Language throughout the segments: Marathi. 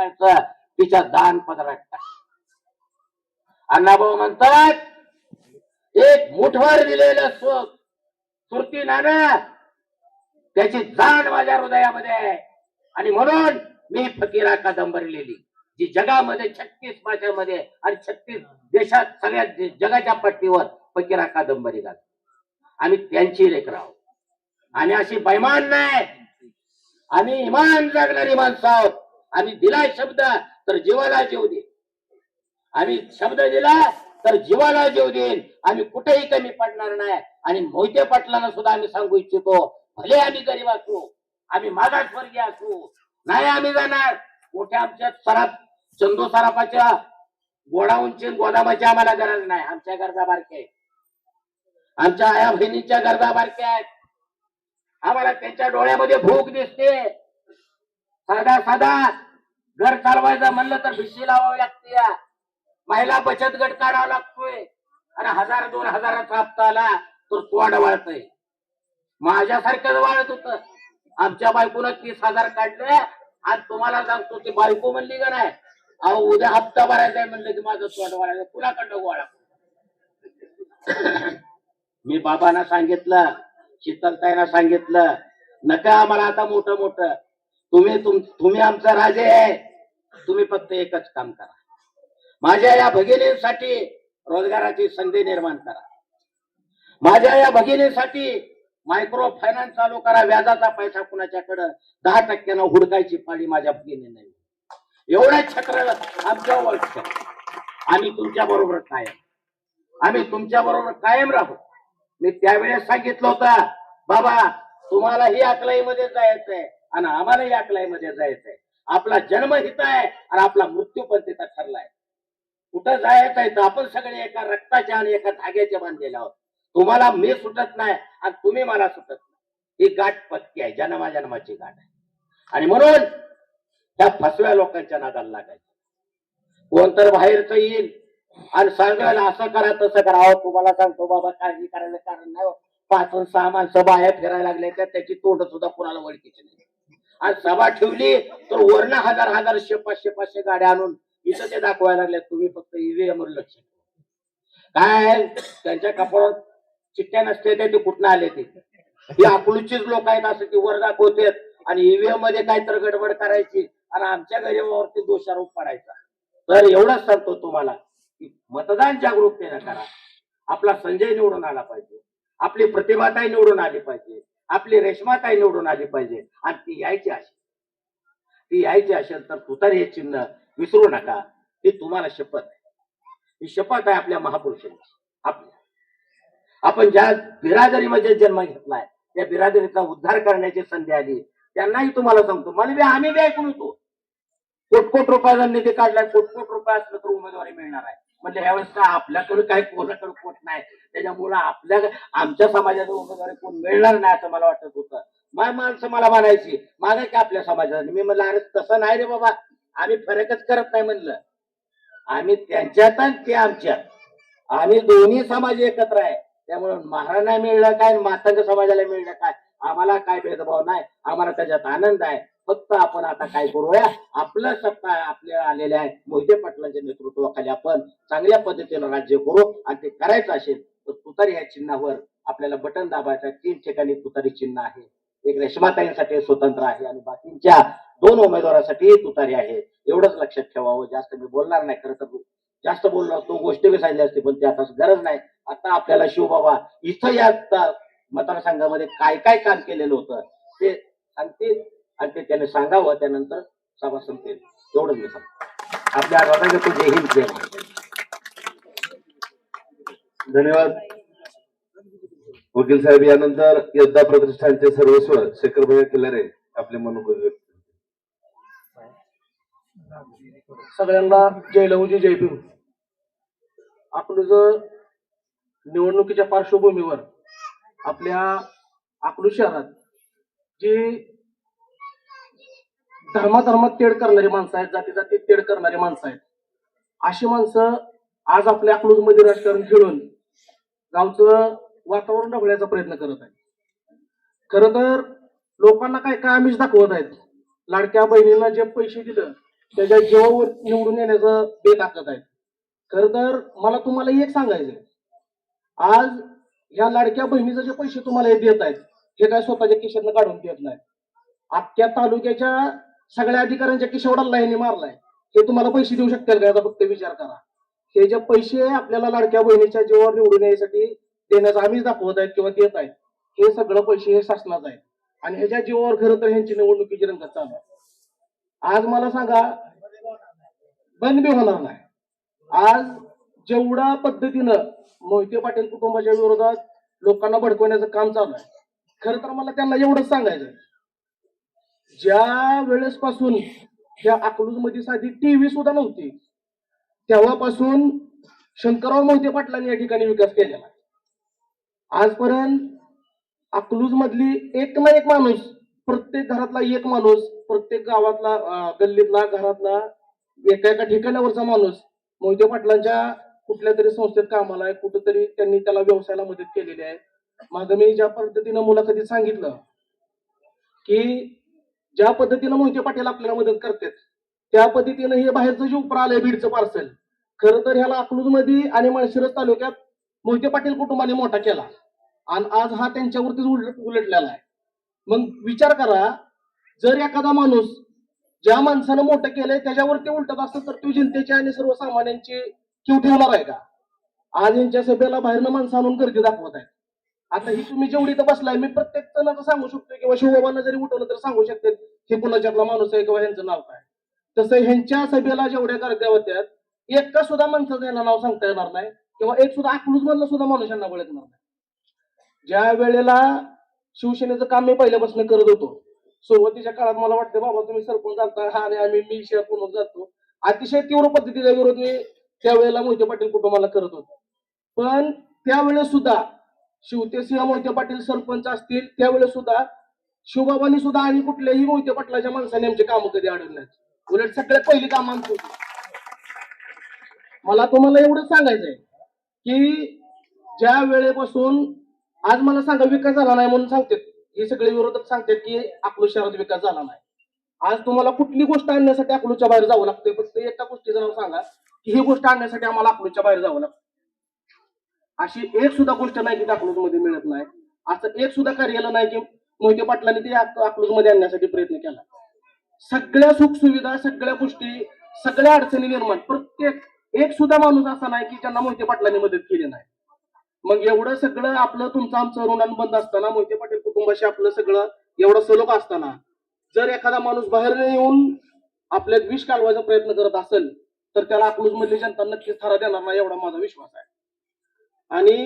टाकायचं तिच्या दान पदरात टाक. अण्णाभाऊ म्हणतात एक मुठभर दिलेलं सुरती नाना त्याची जाण माझ्या हृदयामध्ये आहे. आणि म्हणून मी फकीरा कादंबरी लिहिली जी जगामध्ये छत्तीस भाषांमध्ये आणि छत्तीस देशात सगळ्या जगाच्या पट्टीवर फकीरा कादंबरी घाल आम्ही त्यांची लेकर आहोत. आणि अशी बैमान नाही. आम्ही इमान जगणारी माणसं आहोत. आम्ही दिला शब्द तर जीवाला जीव दे आम्ही शब्द दिला तर जीवाला जीव देईल आम्ही कुठेही कमी पडणार नाही. आणि मोहिते पाटलांना सुद्धा आम्ही सांगू इच्छितो भले आम्ही गरीब असू आम्ही मागासवर्गीय असू नाही आम्ही जाणार. मोठ्या आमच्या सराफ चंदू सराफाच्या गोडा उंची गोदामाची आम्हाला गरज नाही. आमच्या गरजा बारक्या आमच्या आया बहिणींच्या गरजा बारक्या आहेत. आम्हाला त्यांच्या डोळ्यामध्ये भूक दिसते. साधा साधा घर चालवायचं म्हणलं तर भिशी लावावी लागते महिला बचत गट काढावा लागतोय. आणि हजार दोन हजाराचा हप्ता आला तर तोंड वाळतय. माझ्यासारखंच वाळत होत. आमच्या बायकोनं तीस हजार काढले. आणि तुम्हाला सांगतो ती बायको म्हणली का नाही? अहो उद्या हप्ता भरायचा आहे म्हणलं की माझं तोंड वाळायचं. कुणाकडनं गोळा मी बाबांना सांगितलं शीतलताईना सांगितलं नका आम्हाला आता मोठं मोठं. तुम्ही तुम- तुम्ही आमचा राजे आहे. तुम्ही फक्त एकच काम करा. माझ्या या भगिनींसाठी रोजगाराची संधी निर्माण करा. माझ्या या भगिनीसाठी मायक्रो फायनान्स चालू करा. व्याजाचा पैसा कुणाच्याकडं? दहा टक्क्यानं हुडकायची पाळी माझ्या भगिनी नाही. एवढ्या छत्र आमच्या वर्ष आम्ही तुमच्या बरोबर कायम. आम्ही तुमच्या बरोबर कायम राहू. मी त्यावेळेस सांगितलं होतं बाबा तुम्हाला ही अकलाईमध्ये जायचंय. आणि आम्हालाही मध्ये जायचंय. आपला जन्म हित आहे आणि आपला मृत्यू पण तिथं ठरलाय. कुठं जायचं आहे तर आपण सगळे एका रक्ताच्या आणि एका धाग्याचे बांधलेले आहोत. तुम्हाला मी सुटत नाही आणि तुम्ही मला सुटत नाही. ही गाठ पक्की आहे. जन्मा जन्माची गाठ आहे. आणि म्हणून त्या फसव्या लोकांच्या नादाला लागायचं. कोण तर बाहेरचं येईल आणि सांगाल असं करा तसं करा. अहो तुम्हाला सांगतो बाबा काळजी करायला कारण नाही हो. पाच सहा माणसं बाहेर फिरायला लागले तर त्याची तोंड सुद्धा कुणाला ओळखीची नाही. आज सभा ठेवली तर वरण हजार हजार शे पाचशे पाचशे गाड्या आणून इथं ते दाखवायला लागले तुम्ही फक्त ईव्हीएम लक्ष काय? त्यांच्या कपाळात चिठ्ठ्या नसते ते कुठनं आले ते? ही अकलूचीच लोक आहेत असं ती वर दाखवतेत. आणि ईव्हीएममध्ये काय तर गडबड करायची आणि आमच्या गरीबावरती दोषारोप पडायचा. तर एवढंच सांगतो तुम्हाला की मतदान जागरूकतेनं करा. आपला संजय निवडून आला पाहिजे. आपली प्रतिभाताही निवडून आली पाहिजे. आपली रेशमाताई निवडून आली पाहिजे. आणि ती यायची असेल. ती यायची असेल तर तुतारी हे चिन्ह विसरू नका. ही तुम्हाला शपथ आहे. ही शपथ आहे आपल्या महापुरुषांची. आपल्या. आपण ज्या बिरादरीमध्ये जन्म घेतलाय त्या बिरादरीचा उद्धार करण्याची संधी आली त्यांनाही तुम्हाला सांगतो. मला बी आम्ही बी ऐकून होतो कोटकोट रुपयाचा निधी काढलाय कोटकोट रुपये असलं तर उमेदवारी मिळणार आहे. म्हणजे ह्यावेळेस का आपल्याकडे काही कोणाकडे कोट नाही? त्याच्यामुळं आपल्या आमच्या समाजाचा उमेदवार कोण मिळणार नाही असं मला वाटत होतं. माय माणसं मला म्हणायची मागे की आपल्या समाजात मी म्हणलं अरे तसं नाही रे बाबा. आम्ही फरकच करत नाही म्हणलं. आम्ही त्यांच्यात आणि ते आमच्यात. आम्ही दोन्ही समाज एकत्र आहे. त्यामुळे महाराणा मिळलं काय मातंग समाजाला मिळलं काय? आम्हाला काय भेदभाव नाही. आम्हाला त्याच्यात आनंद आहे. फक्त आपण आता काय करूया? आपलं सत्ता आपल्याला आलेल्या आहे मोहिते पाटलांच्या नेतृत्वाखाली आपण चांगल्या पद्धतीनं राज्य करू आणि ते करायचं असेल तर तुतारी ह्या चिन्हावर आपल्याला बटन दाबायचं तीन ठिकाणी तुतारी चिन्ह आहे. एक रेशमाताईंसाठी स्वतंत्र आहे आणि बाकीच्या दोन उमेदवारासाठी तुतारी आहे. एवढंच लक्षात ठेवावं. जास्त मी बोलणार नाही खरं तर. जास्त बोललो असतो गोष्टी बी सांगितल्या असते पण ते आता गरज नाही. आता आपल्याला शिवबाबा इथं या मतदारसंघामध्ये काय काय काम केलेलं होतं ते सांगतील. आणि ते त्याने सांगावं त्यानंतर सभा संपतील एवढंच मी सांगतो. आपल्या जय हिंद जय महाराष्ट्र. धन्यवाद. वकील साहेब यानंतर योद्धा प्रतिष्ठानचे सर्वस्व शेखरभाई किल्लारे आपले मनोगत व्यक्त. सगळ्यांना जय लहुजी जय भीम. आपलं जर निवडणुकीच्या पार्श्वभूमीवर आपल्या अकलू शहरात जी धर्माधर्मात तेढ करणारी माणसं आहेत जाती जातीत तेढ करणारी माणसं आहेत. अशी माणसं आज आपल्या अकलूजमध्ये राजकारण खेळून गावचं वातावरण ढवळण्याचा प्रयत्न करत आहेत. खर तर लोकांना काय काय आमिष दाखवत आहेत. लाडक्या बहिणींना जे पैसे दिलं त्याच्या जीवावर निवडून येण्याचं बे दाखवत आहेत खर तर मला तुम्हाला एक सांगायचंय. आज या लाडक्या बहिणीचे जे पैसे तुम्हाला हे देत आहेत हे काय स्वतःच्या खिशातनं काढून देत नाही आख्या तालुक्याच्या सगळ्या अधिकाऱ्यांच्या किशोडाला लाईनी मारलाय. हे तुम्हाला पैसे देऊ शकतील का? याचा फक्त विचार करा. हे जे पैसे आपल्याला लाडक्या बहिणीच्या जीवावर निवडून यायसाठी देण्याचा आम्हीच दाखवत आहेत किंवा देत आहेत हे सगळं पैसे हे शासनाचं आहे आणि ह्याच्या जीवावर खरं तर ह्यांची निवडणुकीची रंगत चालू आहे. आज मला सांगा बंद बी होणार नाही. आज जेवढ्या पद्धतीनं मोहिते पाटील कुटुंबाच्या विरोधात लोकांना भडकवण्याचं काम चालू आहे खरं तर मला त्यांना एवढंच सांगायचं ज्या वेळेस पासून या अकलूजमध्ये साधी टीव्ही सुद्धा नव्हती तेव्हापासून शंकरराव मोहिते पाटलांनी या ठिकाणी विकास केलेला आहे. आजपर्यंत अकलूज मधली एक ना एक माणूस प्रत्येक घरातला एक माणूस प्रत्येक गावातला गल्लीतला घरातला एका एका ठिकाणावरचा माणूस मोहिते पाटलांच्या कुठल्या तरी संस्थेत कामाला आहे कुठेतरी त्यांनी त्याला व्यवसायाला मदत केलेली आहे माग मी ज्या पद्धतीनं मुलाखतीत सांगितलं की ज्या पद्धतीनं मोहिते पाटील आपल्याला मदत करतात त्या पद्धतीनं हे बाहेरचं जे उपरा आलंय बीडचं पार्सल खरं तर ह्याला अकलूजमध्ये आणि माळशिरस तालुक्यात मोहिते पाटील कुटुंबाने मोठा केला. आणि आज हा त्यांच्यावरतीच उलट उलटलेला आहे. मग विचार करा जर एखादा माणूस ज्या माणसानं मोठं केलंय त्याच्यावरती उलटत असतं तर तो जनतेची आणि सर्वसामान्यांची किव ठेवणार आहे का? आज यांच्या सभेला बाहेरनं माणसं आणून गर्दी दाखवत आहे आता ही तुम्ही जेवढी इथं बसलाय मी प्रत्येक जणांचं सांगू शकतो किंवा शिवबाबांना जरी उठवलं तर सांगू शकते हे कुणाच्यातला माणूस आहे किंवा ह्यांचं नाव काय? तसं ह्यांच्या सभेला जेवढ्या गर्द्या होत्या एका सुद्धा माणसाचं यांना नाव सांगता येणार नाही किंवा एक सुद्धा अकलूज मधला सुद्धा माणूस यांना ओळखणार नाही. ज्या वेळेला शिवसेनेचं काम मी पहिल्यापासून करत होतो सुरुवातीच्या काळात मला वाटतं बाबा तुम्ही सरपंच जाता हा आणि आम्ही मी शहर जातो. अतिशय तीव्र पद्धतीचा विरोध मी त्यावेळेला मोहिते पाटील कुटुंबाला करत होतो. पण त्यावेळेस सुद्धा शिवतेसिंह मोहिते पाटील सरपंच असतील त्यावेळेस सुद्धा शिवबाबांनी सुद्धा आणि कुठल्याही मोहिते पाटलाच्या माणसाने आमचे कामं कधी अडवण्यात नाहीत. उलट सगळ्यात पहिली काम आमची होती. मला तुम्हाला एवढंच सांगायचंय की ज्या वेळेपासून आज मला सांगा विकास झाला नाही म्हणून सांगतात हे सगळे विरोधक सांगतात की अकलूज शहरात विकास झाला नाही. आज तुम्हाला कुठली गोष्ट आणण्यासाठी अकलूच्या बाहेर जावं लागतं फक्त एका गोष्टीचं नाव सांगा की ही गोष्ट आणण्यासाठी आम्हाला अकलूच्या बाहेर जावं लागतं अशी एक सुद्धा गोष्ट नाही की अकलूजमध्ये मिळत नाही. असं एक सुद्धा कार्यालय नाही की मोहिते पाटलांनी ते अकलूजमध्ये आणण्यासाठी प्रयत्न केला. सगळ्या सुख सुविधा सगळ्या गोष्टी सगळ्या अडचणी निर्माण. प्रत्येक एक सुद्धा माणूस असा नाही की ज्यांना मोहिते पाटलांनी मदत केली नाही. मग एवढं सगळं आपलं तुमचं आमचं ऋणानुबंध असताना मोहिते पाटील कुटुंबाशी आपलं सगळं एवढं सलोख असताना जर एखादा माणूस बाहेर येऊन आपल्यात विष काढवायचा प्रयत्न करत असेल तर त्याला अकलूज मधली जनता नक्कीच थारा देणार नाही एवढा माझा विश्वास आहे. आणि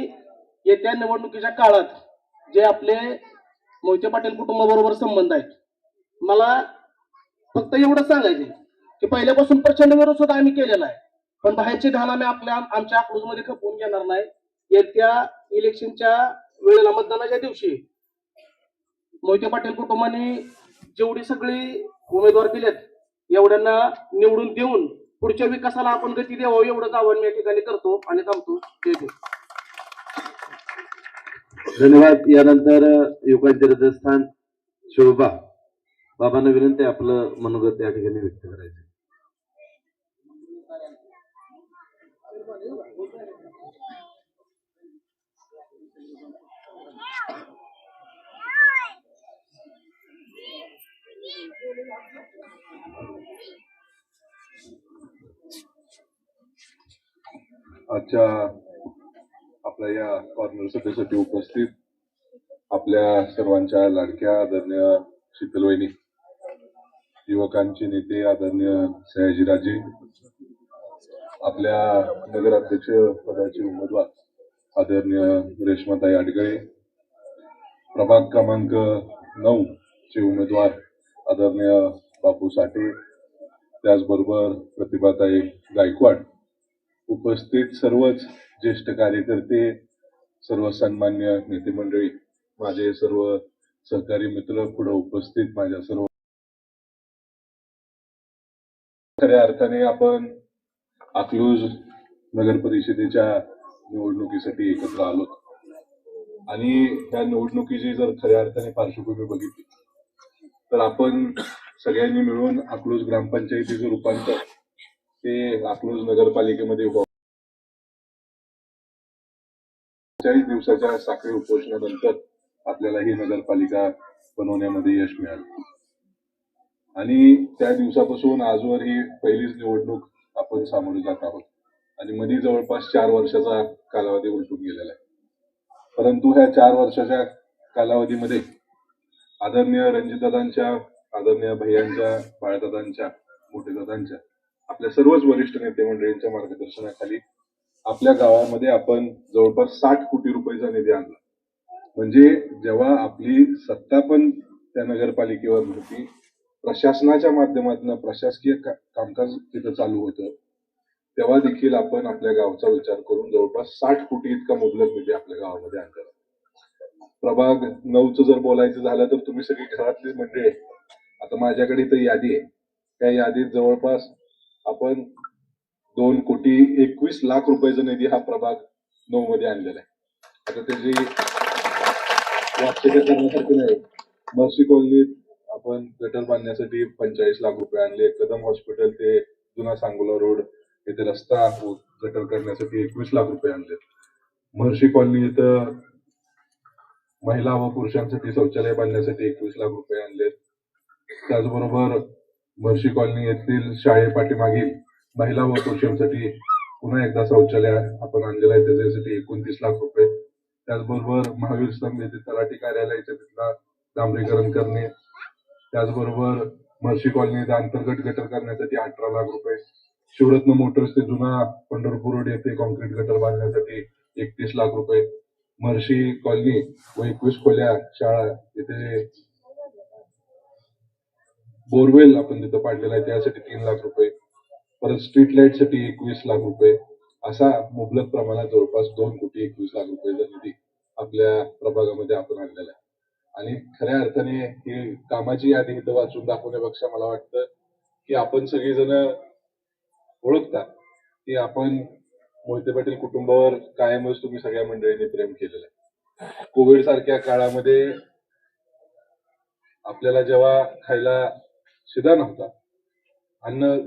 येत्या निवडणुकीच्या काळात जे आपले मोहिते पाटील कुटुंबाबरोबर संबंध आहेत मला फक्त एवढंच सांगायचे की पहिल्यापासून प्रचंड विरोध सुद्धा आम्ही केलेला आहे. पण बाहेरचे घाण आम्ही आपल्या आमच्या अकलूजमध्ये खपवून घेणार नाही. येत्या इलेक्शनच्या वेळेला मतदानाच्या दिवशी मोहिते पाटील कुटुंबाने जेवढी सगळी उमेदवार दिलेत एवढ्यांना निवडून देऊन पुढच्या विकासाला आपण गती द्यावं एवढंच आव्हान मी या ठिकाणी करतो आणि थांबतो. जय धन्यवाद. यानंतर युवकांचे तीर्थस्थान शोभा बाबांना विनंती आपलं मनोगत या ठिकाणी व्यक्त करायचं. आजच्या आता या कॉर्नर सभेसाठी उपस्थित. आपल्या सर्वांच्या लाडक्या आदरणीय शीतलवहिनी युवकांचे नेते आदरणीय सयाजीराजे आपल्या नगराध्यक्ष पदाचे उमेदवार आदरणीय रेश्माताई आडगळे प्रभाग क्रमांक नऊ चे उमेदवार आदरणीय बापू साठे त्याचबरोबर प्रतिभाताई गायकवाड उपस्थित सर्वच ज्येष्ठ कार्यकर्ते सर्व सन्मान्य नेते मंडळी माझे सर्व सहकारी मित्र पुढे उपस्थित माझ्या सर्व खऱ्या अर्थाने आपण अकलूज नगर परिषदेच्या निवडणुकीसाठी एकत्र आलो. आणि त्या निवडणुकीची जर खऱ्या अर्थाने पार्श्वभूमी बघितली तर आपण सगळ्यांनी मिळून अकलूज ग्रामपंचायतीचं रूपांतर ते अकलूज नगरपालिकेमध्ये चाळीस दिवसाच्या साखळी उपोषणानंतर आपल्याला ही नगरपालिका बनवण्यामध्ये यश मिळालं. आणि त्या दिवसापासून आजवर ही पहिलीच निवडणूक आपण सामोरे जात आहोत. आणि मध्ये जवळपास चार वर्षाचा कालावधी उलटून गेलेला आहे. परंतु ह्या चार वर्षाच्या कालावधीमध्ये आदरणीय रणजितदादांच्या आदरणीय भैयांच्या बाळदादांच्या मोठेदादांच्या आपल्या सर्वच वरिष्ठ नेते मंडळींच्या मार्गदर्शनाखाली आपल्या गावामध्ये आपण जवळपास साठ कोटी रुपयाचा निधी आणला. म्हणजे जेव्हा आपली सत्ता पण त्या नगरपालिकेवर होती प्रशासनाच्या माध्यमातून प्रशासकीय कामकाज तिथं चालू होतं तेव्हा देखील आपण आपल्या गावचा विचार करून जवळपास साठ कोटी इतका मुबलक निधी आपल्या गावामध्ये आणला. प्रभाग नऊचं जर बोलायचं झालं तर तुम्ही सगळी घरातली मंडळी आता माझ्याकडे तर यादी आहे. त्या यादीत जवळपास आपण दोन कोटी एकवीस लाख रुपयाचा निधी हा प्रभाग नऊ मध्ये आणलेला आहे. आता त्याची वाच्यता नाही. मर्सी कॉलनीत आपण गटर बांधण्यासाठी पंचेचाळीस लाख रुपये आणले. कदम हॉस्पिटल ते जुना सांगोला रोड इथे रस्ता गटर करण्यासाठी एकवीस लाख रुपये आणले महर्षी कॉलनी इथं महिला व पुरुषांसाठी शौचालय बांधण्यासाठी एकवीस लाख रुपये आणले त्याचबरोबर वर्षी कॉलनी येथील शाळे पाठीमागील महिला व पुरुषांसाठी पुन्हा एकदा शौचालय आपण आणलेलं आहे. त्याच्यासाठी एकोणतीस लाख रुपये. त्याचबरोबर महावीर स्तंभ येथे तलाठी कार्यालयाच्या तिथला डांबरीकरण करणे. त्याचबरोबर महर्षी कॉलनीचा अंतर्गत गटर करण्यासाठी अठरा लाख रुपये. शिवरत्न मोटर्स ते जुना पंढरपूर रोड येथे कॉन्क्रीट गटर बांधण्यासाठी एकतीस लाख रुपये. महर्षी कॉलनी व एकवीस खोल्या शाळा येथे बोरवेल आपण तिथं पाडलेला आहे त्यासाठी तीन लाख रुपये. परत स्ट्रीट लाइटसाठी एकवीस लाख रुपये. असा मुबलक प्रमाणात जवळपास दोन कोटी एकवीस लाख रुपयाचा निधी आपल्या प्रभागामध्ये आपण आणलेला आहे. आणि खऱ्या अर्थाने ही कामाची यादी इथं वाचून दाखवण्यापेक्षा मला वाटतं की आपण सगळेजण ओळखता की आपण मोहिते पाटील कुटुंबावर कायमच तुम्ही सगळ्या मंडळींनी प्रेम केलेलं आहे. कोविड सारख्या काळामध्ये आपल्याला जेव्हा खायला शिदा नव्हता. अन्न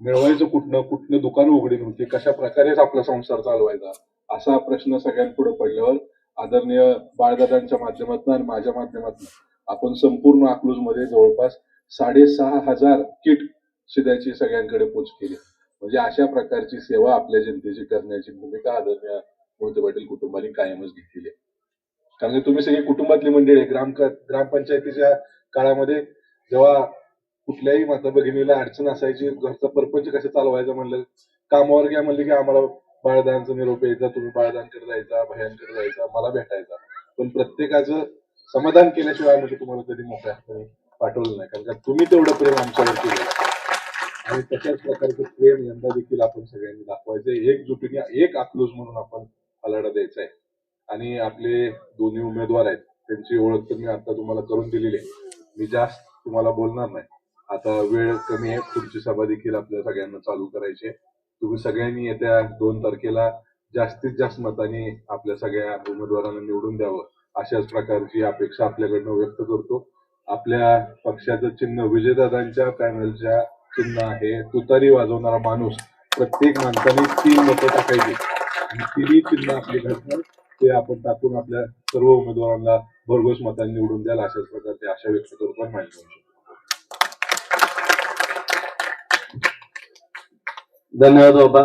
मिळवायचं कुठनं कुठनं दुकान उघडी नव्हती कशा प्रकारेच आपला संसार चालवायचा? असा प्रश्न सगळ्यांपुढे पडल्यावर आदरणीय बाळदादांच्या माध्यमातून आणि माझ्या माध्यमातून आपण संपूर्ण अकलूजमध्ये जवळपास साडेसहा हजार किट शिद्याची सगळ्यांकडे पोच केली. म्हणजे अशा प्रकारची सेवा आपल्या जनतेची करण्याची भूमिका आदरणीय मोहिते पाटील कुटुंबाने कायमच घेतलेली आहे. कारण तुम्ही सगळी कुटुंबातली मंडळी ग्राम ग्रामपंचायतीच्या काळामध्ये जेव्हा कुठल्याही माता भगिनीला अडचण असायची घरचा परपंच कसं चालवायचं म्हणलं कामावर घ्या म्हणलं की आम्हाला बाळदानचा निरोप यायचा तुम्ही बाळदानकडे जायचा भयांकडे जायचा मला भेटायचा. पण प्रत्येकाचं समाधान केल्याशिवाय आम्ही तुम्हाला कधी मोठ्या हाताने पाठवलं नाही. कारण का तुम्ही तेवढं प्रेम आमच्यावर केलं आणि तशाच प्रकारचं प्रेम यंदा देखील आपण सगळ्यांनी दाखवायचं एकजुटीने एक अकलूज म्हणून आपण आलाडा द्यायचा आहे. आणि आपले दोन्ही उमेदवार आहेत त्यांची ओळख तर मी आता तुम्हाला करून दिलेली आहे. मी जास्त तुम्हाला बोलणार नाही. आता वेळ कमी आहे. पुढची सभा देखील आपल्या सगळ्यांना चालू करायची आहे. तुम्ही सगळ्यांनी येत्या दोन तारखेला जास्तीत जास्त मताने आपल्या सगळ्या उमेदवारांना निवडून द्यावं अशाच प्रकारची अपेक्षा आपल्याकडनं व्यक्त करतो. आपल्या पक्षाचं चिन्ह विजयदादांच्या पॅनलच्या चिन्ह आहे. तुतारी वाजवणारा माणूस प्रत्येक माणसाने तीन मतं टाकायची. आणि तिन्ही चिन्ह आपली घटना ते आपण टाकून आपल्या सर्व उमेदवारांना भरघोस मतांनी निवडून द्याल अशाच प्रकारची आशा व्यक्त करतो आणि माहिती देऊ शकतो धन्यवाद बाबा.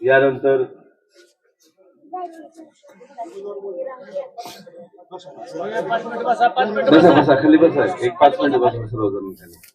यानंतर बसा बसा खाली बसा. एक पाच मिनिट बसा सर्वजण खाली.